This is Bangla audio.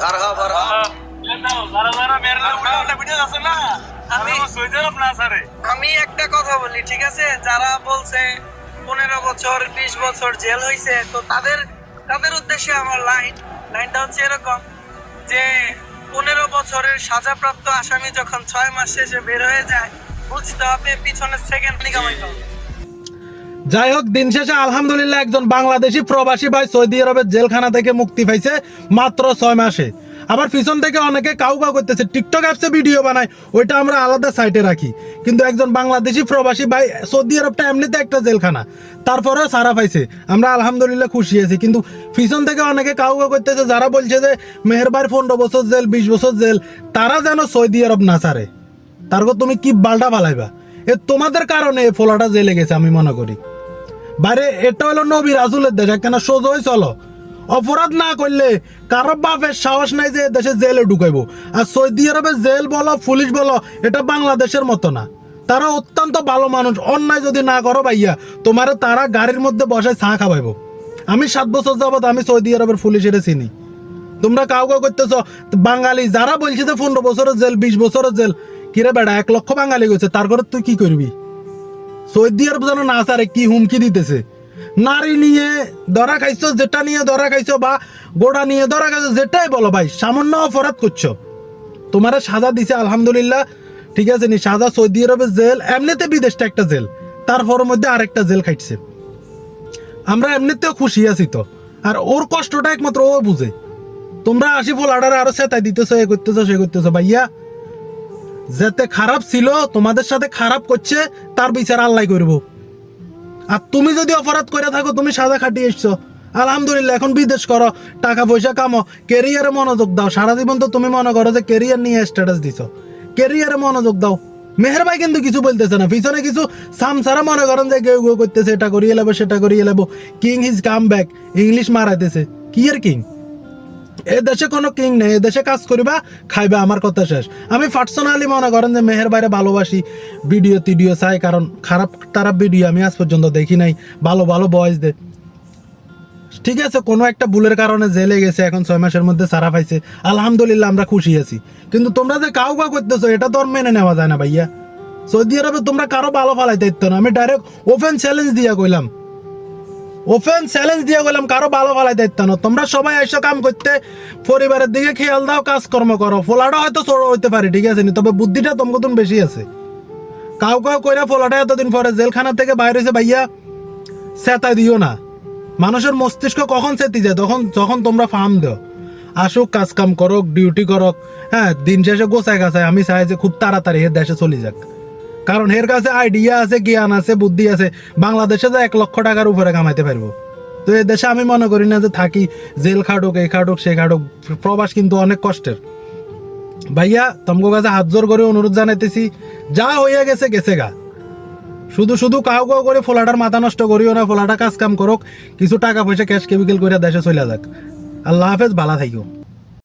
বারহা আমি একটা কথা বলি ঠিক আছে? যারা বলছে পনেরো বছর বিশ বছর জেল হয়েছে তো তাদের তাদের উদ্দেশ্যে আমার লাইন লাইনটা হচ্ছে এরকম যে পনেরো বছরের সাজাপ্রাপ্ত আসামি যখন ছয় মাস শেষে বের হয়ে যায় বুঝতে হবে পিছনের সেকেন্ড কামাইতে হবে যাই হোক, দিন শেষে আলহামদুলিল্লাহ একজন বাংলাদেশি প্রবাসী ভাই সৌদি আরবের জেলখানা থেকে মুক্তি পাইছে মাত্র ছয় মাসে। আবার পিছন থেকে অনেকে কাউ কাউ করতেছে টিকটক অ্যাপসে ভিডিও বানায়, ওইটা আমরা আলাদা সাইটে রাখি। কিন্তু একজন বাংলাদেশি প্রবাসী ভাই সৌদি আরবটা এমনিতে একটা জেলখানা, তারপরেও সারা পাইছে। আমরা আলহামদুলিল্লাহ খুশি আছি, কিন্তু পিছন থেকে অনেকে কাউ কাউ করতেছে, যারা বলছে যে মেহেরবার পনেরো বছর জেল, বিশ বছর জেল, তারা যেন সৌদি আরব না সারে তারপর তুমি কি বালটা ফালাইবা? এ তোমাদের কারণে এই ফোলাটা জেলে গেছে, আমি মনে করি। বাইরে এটা হলো নবী রাজুলের দেশ কেন সোজই চলো। অপরাধ না করলে কারও বাপের সাহস নাই যে দেশে জেলে ঢুকাইবো। আর সৌদি আরবে জেল বলো, পুলিশ বলো, এটা বাংলাদেশের মতো না। তারা অত্যন্ত ভালো মানুষ, অন্যায় যদি না করো ভাইয়া, তোমার তারা গাড়ির মধ্যে বসে চা খাওয়াইবো। আমি সাত বছর যাবত আমি সৌদি আরবের পুলিশের চিনি। তোমরা কাউ কাউ করতেছ, বাঙালি যারা বলছে যে পনেরো বছরের জেল, বিশ বছরের জেল, কিরে বেড়া, এক লক্ষ বাঙালি গেছে তার করে তুই কি করবি? সৌদি আরব যেন না সারে, কি হুমকি দিতেছে? নারী নিয়ে ধরা খাইছো যেটা নিয়ে ধরা খাইছো বা গোড়া নিয়ে ধরা খাইছো, যেটাই বলো ভাই, সামান্য অপরাধ করছ। তোমার সাজা দিছে, আলহামদুলিল্লাহ, ঠিক আছে নি? সাজা সৌদি আরবের জেল, এমনিতে বিদেশটা একটা জেল তারপর মধ্যে আরেকটা জেল খাইছে। আমরা এমনিতেও খুশি আছি তো, আর ওর কষ্টটা একমাত্র ও বুঝে। তোমরা আসি ফোলাডারে আরও সেতাই দিতেছো, এ করতেছো, সে করতেছো, ভাইয়া। যাতে খারাপ ছিল, তোমাদের সাথে খারাপ করছে, তার বিচার আল্লাহ করব। আর তুমি যদি অপরাধ করে থাকো, তুমি সাজা খাটিয়ে এসছো। আলহামদুলিল্লাহ, এখন বিদেশ করো, টাকা পয়সা কামো কেরিয়ারে মনোযোগ দাও। সারা জীবন তো তুমি মনে করো যে কেরিয়ার নিয়ে স্ট্যাটাস দিছো। কেরিয়ারে মনোযোগ দাও। মেহের ভাই কিন্তু কিছু বলতেছে না। পিছনে কিছু সামসারা মনে করেন যে কেউ কেউ করতেছে, এটা করিয়ে নেব সেটা করিয়ে নেব king his come back English মারাইতেছে। কি এর কিং এ দেশে কোনো কিং নেই, এ দেশে কাজ করিবা, খাইবা, আমার কথা শেষ। আমি পার্সোনালি মনে করেন যে মেহের বাইরে ভালোবাসি ভিডিও টিডিও চাই, কারণ খারাপ খারাপ ভিডিও আমি আজ পর্যন্ত দেখি নাই। ভালো ভালো বয়স দে ঠিক আছে, কোনো একটা ভুলের কারণে জেলে গেছে, এখন ছয় মাসের মধ্যে সারা পাইছে। আলহামদুলিল্লাহ, আমরা খুশি আছি। কিন্তু তোমরা যে কাউ কাউ করতেছো, এটা তো আর মেনে নেওয়া যায় না ভাইয়া। সৌদি আরবে তোমরা কারও ভালো ফালাইতে দিত না। আমি ডাইরেক্ট ওপেন চ্যালেঞ্জ দিয়া কইলাম। ওপেন চ্যালেঞ্জ দিয়ে গেলাম, কারও ভালো ভালাই দায়িত্ব না। তোমরা সবাই এসে কাম করতে, পরিবারের দিকে খেয়াল দাও, কাজকর্ম করো। ফোলাটা হয়তো ছোট হইতে পারে, ঠিক আছে তবে বুদ্ধিটা তোমাকে তুমি বেশি আছে। কাউ কাউ কইরা ফোলাটা এতদিন পরে জেলখানা থেকে বাইরে এসে ভাইয়া সেতা দিও না। মানুষের মস্তিষ্ক কখন সেতি যায়? তখন, যখন তোমরা ফার্ম দেও। আসুক কাজ কাম করক, ডিউটি করক হ্যাঁ দিন শেষে গোছায় গাছায় আমি চাই যে খুব তাড়াতাড়ি এর দেশে চলে যাক। কারণ এর কাছে আইডিয়া আছে, জ্ঞান আছে, বুদ্ধি আছে। বাংলাদেশে তো এক লক্ষ টাকার উপরে কামাইতে পারব। তো এই দেশে আমি মনে করি না যে থাকি, জেল খাটুক, এই খাটুক, সে খাটুক। প্রবাস কিন্তু অনেক কষ্টের। ভাইয়া, তোমাকে কাছে হাত জোর করে অনুরোধ জানাইতেছি, যা হইয়া গেছে গেছে গা। শুধু শুধু কাউ কাউ করে ফোলাটার মাথা নষ্ট করিও না, ফোলাটা কাজ কাম করুক, কিছু টাকা পয়সা ক্যাশ কেমিক্যাল করে দেশে চলে যাক। আল্লাহ হাফেজ, ভালো থাকিও।